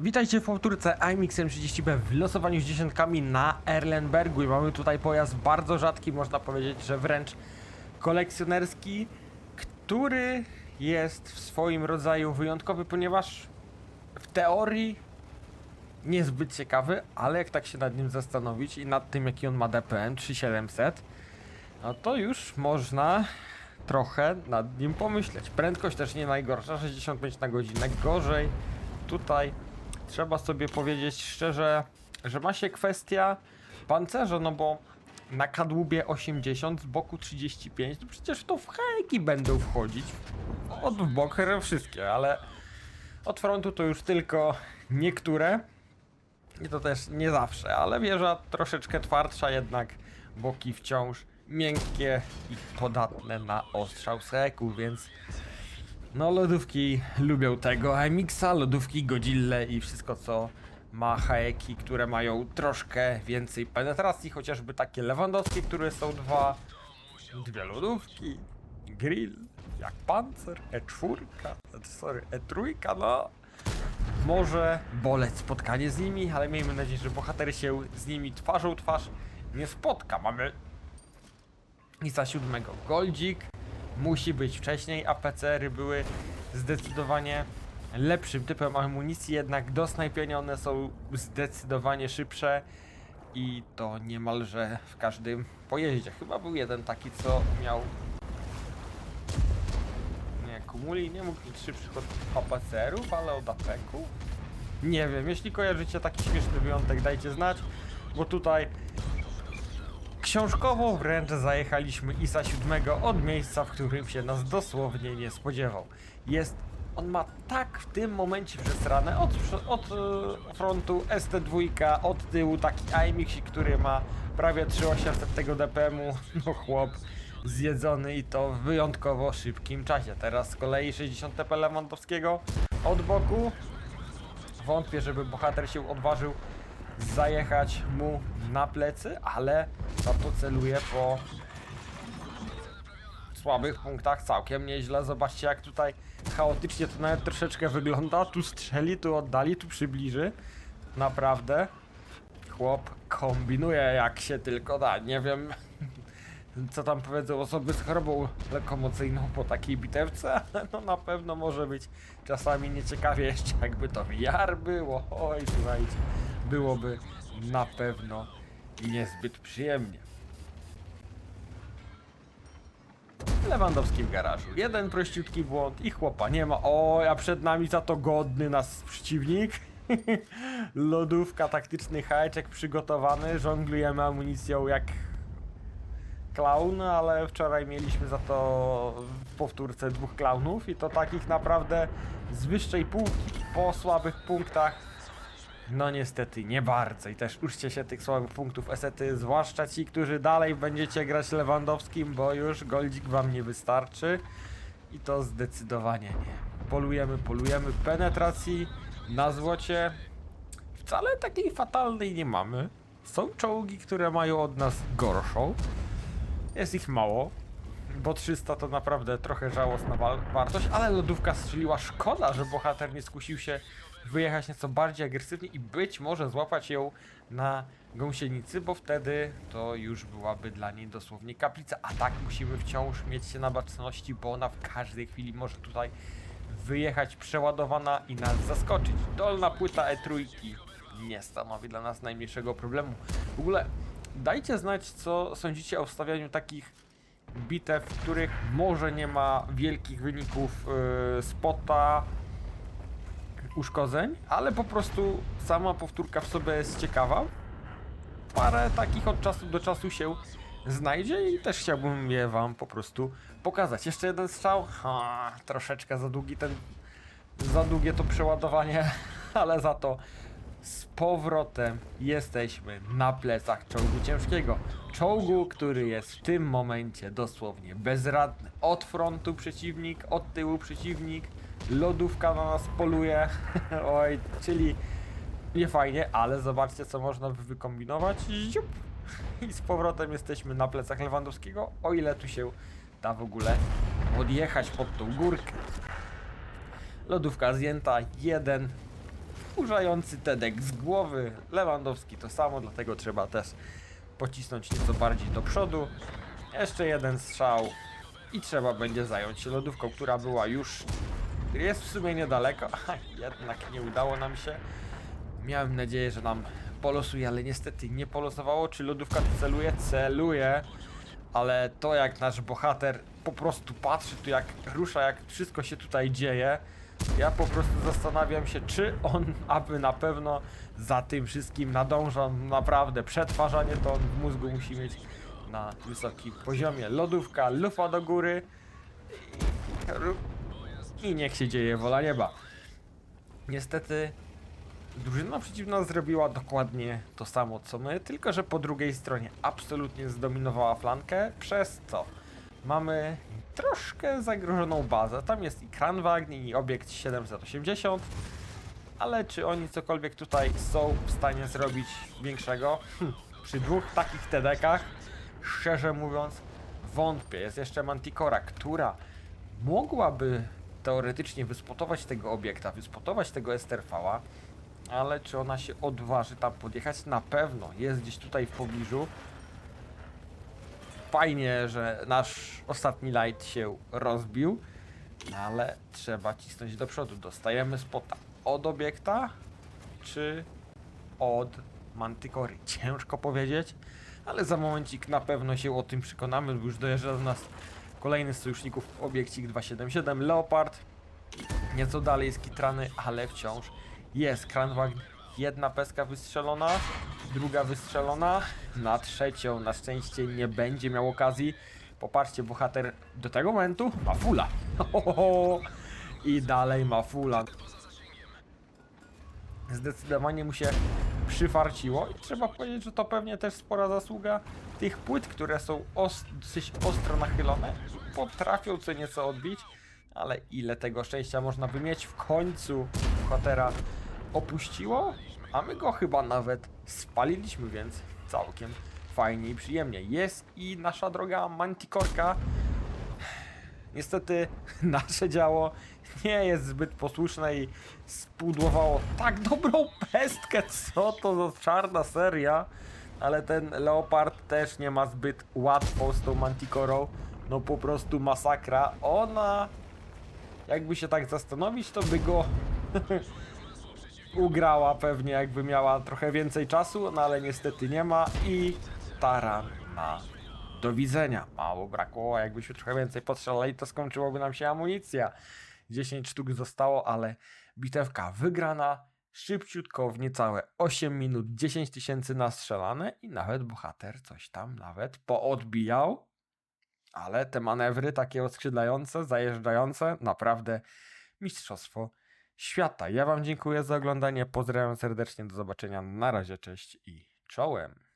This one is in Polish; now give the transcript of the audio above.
Witajcie w powtórce IMX M30B w losowaniu z dziesiątkami na Erlenbergu i mamy tutaj pojazd bardzo rzadki, można powiedzieć, że wręcz kolekcjonerski, który jest w swoim rodzaju wyjątkowy, ponieważ w teorii niezbyt ciekawy, ale jak tak się nad nim zastanowić i nad tym jaki on ma DPM 3700, no to już można trochę nad nim pomyśleć. Prędkość też nie najgorsza, 65 na godzinę, gorzej tutaj trzeba sobie powiedzieć szczerze, że ma się kwestia pancerza, no bo na kadłubie 80, z boku 35, to przecież to w hejki będą wchodzić. Od w bok wszystkie, ale od frontu to już tylko niektóre. I to też nie zawsze, ale wieża troszeczkę twardsza jednak, boki wciąż miękkie i podatne na ostrzał seku, więc no lodówki lubią tego IMX-a, lodówki Godzilla i wszystko co ma haeki, które mają troszkę więcej penetracji, chociażby takie lewandowskie, które są dwa, dwie lodówki, grill, jak pancer, E4, sorry, E3, no może boleć spotkanie z nimi, ale miejmy nadzieję, że bohater się z nimi twarzą twarz nie spotka. Mamy Isa siódmego Goldzik. Musi być wcześniej, a PCR-y były zdecydowanie lepszym typem amunicji, jednak do snajpienia one są zdecydowanie szybsze i to niemalże w każdym pojeździe. Chyba był jeden taki, co miał nie, Kumuli nie mógł mieć szybszych od APCR-ów, ale od APEK-ów? Nie wiem, jeśli kojarzycie taki śmieszny wyjątek, dajcie znać, bo tutaj książkowo wręcz zajechaliśmy ISA 7 od miejsca, w którym się nas dosłownie nie spodziewał. Jest, on ma tak w tym momencie przesrane od, od e, frontu ST2, od tyłu taki IMX, który ma prawie 3800 tego DPM-u, no chłop zjedzony i to w wyjątkowo szybkim czasie. Teraz z kolei 60 TP Lewandowskiego od boku. Wątpię, żeby bohater się odważył zajechać mu na plecy, ale za to celuje po słabych punktach całkiem nieźle. Zobaczcie jak tutaj chaotycznie to nawet troszeczkę wygląda. Tu strzeli, tu oddali, tu przybliży. Naprawdę. Chłop kombinuje jak się tylko da. Nie wiem co tam powiedzą osoby z chorobą lokomocyjną po takiej bitewce, ale no na pewno może być czasami nieciekawie jeszcze jakby to VR było. Oj, słuchajcie, byłoby na pewno niezbyt przyjemnie. Lewandowski w garażu. Jeden prościutki błąd i chłopa nie ma. O, a przed nami za to godny nas przeciwnik. Lodówka, taktyczny hajeczek przygotowany. Żonglujemy amunicją jak klaun, ale wczoraj mieliśmy za to w powtórce dwóch klaunów i to takich naprawdę z wyższej półki po słabych punktach. No niestety nie bardzo i też uczcie się tych słabych punktów esety, zwłaszcza ci, którzy dalej będziecie grać Lewandowskim, bo już goldzik wam nie wystarczy i to zdecydowanie nie. Polujemy, polujemy penetracji na złocie. Wcale takiej fatalnej nie mamy. Są czołgi, które mają od nas gorszą. Jest ich mało, bo 300 to naprawdę trochę żałosna wartość, ale lodówka strzeliła. Szkoda, że bohater nie skusił się wyjechać nieco bardziej agresywnie i być może złapać ją na gąsienicy, bo wtedy to już byłaby dla niej dosłownie kaplica. A tak musimy wciąż mieć się na baczności, bo ona w każdej chwili może tutaj wyjechać przeładowana i nas zaskoczyć. Dolna płyta E3 nie stanowi dla nas najmniejszego problemu. W ogóle dajcie znać, co sądzicie o ustawianiu takich bitew, w których może nie ma wielkich wyników yy, spota, uszkodzeń, ale po prostu sama powtórka w sobie jest ciekawa. Parę takich od czasu do czasu się znajdzie i też chciałbym je wam po prostu pokazać. Jeszcze jeden strzał. Ha, troszeczkę za długi ten za długie to przeładowanie, ale za to z powrotem jesteśmy na plecach czołgu ciężkiego. Czołgu, który jest w tym momencie dosłownie bezradny. Od frontu przeciwnik, od tyłu przeciwnik, lodówka na nas poluje. Oj, czyli nie fajnie, ale zobaczcie co można by wykombinować. Ziup. I z powrotem jesteśmy na plecach Lewandowskiego, o ile tu się da w ogóle odjechać pod tą górkę. Lodówka zjęta, jeden wkurzający Tedek z głowy. Lewandowski to samo, dlatego trzeba też pocisnąć nieco bardziej do przodu. Jeszcze jeden strzał i trzeba będzie zająć się lodówką, która była już jest w sumie niedaleko, a jednak nie udało nam się. Miałem nadzieję, że nam polosuje, ale niestety nie polosowało. Czy lodówka celuje? Celuje. Ale to jak nasz bohater po prostu patrzy tu jak rusza, jak wszystko się tutaj dzieje. Ja po prostu zastanawiam się, czy on aby na pewno za tym wszystkim nadąża. Naprawdę przetwarzanie to on w mózgu musi mieć na wysokim poziomie. Lodówka, lufa do góry. I, niech się dzieje wola nieba. Niestety drużyna przeciwna zrobiła dokładnie to samo co my, tylko że po drugiej stronie absolutnie zdominowała flankę, przez co mamy troszkę zagrożoną bazę. Tam jest i Kranwagn i obiekt 780, ale czy oni cokolwiek tutaj są w stanie zrobić większego? Hm, przy dwóch takich TDK-ach, szczerze mówiąc, wątpię. Jest jeszcze Manticora, która mogłaby teoretycznie wyspotować tego obiekta, wyspotować tego Esterfała, ale czy ona się odważy tam podjechać? Na pewno jest gdzieś tutaj w pobliżu. Fajnie, że nasz ostatni light się rozbił, ale trzeba cisnąć do przodu. Dostajemy spota od obiekta, czy od Mantykory? Ciężko powiedzieć, ale za momencik na pewno się o tym przekonamy, bo już dojeżdża do nas kolejny z sojuszników, obiekcik 277 Leopard. Nieco dalej jest Kitrany, ale wciąż jest Kranwagn. Jedna peska wystrzelona, druga wystrzelona, na trzecią na szczęście nie będzie miał okazji. Popatrzcie, bohater do tego momentu ma fula. I dalej ma fula. Zdecydowanie mu się przyfarciło i trzeba powiedzieć, że to pewnie też spora zasługa tych płyt, które są ostro nachylone. Potrafią co nieco odbić, ale ile tego szczęścia można by mieć w końcu bohatera opuściło, a my go chyba nawet spaliliśmy, więc całkiem fajnie i przyjemnie. Jest i nasza droga Mantikorka. Niestety nasze działo nie jest zbyt posłuszne i spudłowało tak dobrą pestkę, co to za czarna seria. Ale ten Leopard też nie ma zbyt łatwo z tą Manticorą. No po prostu masakra. Ona, jakby się tak zastanowić, to by go ugrała pewnie, jakby miała trochę więcej czasu, no ale niestety nie ma i taran ma do widzenia. Mało brakło, jakbyśmy trochę więcej postrzelali, to skończyłoby nam się amunicja. 10 sztuk zostało, ale bitewka wygrana szybciutko w niecałe 8 minut, 10 tysięcy nastrzelane i nawet bohater coś tam nawet poodbijał. Ale te manewry takie oskrzydlające, zajeżdżające, naprawdę mistrzostwo świata. Ja Wam dziękuję za oglądanie, pozdrawiam serdecznie, do zobaczenia, na razie, cześć i czołem.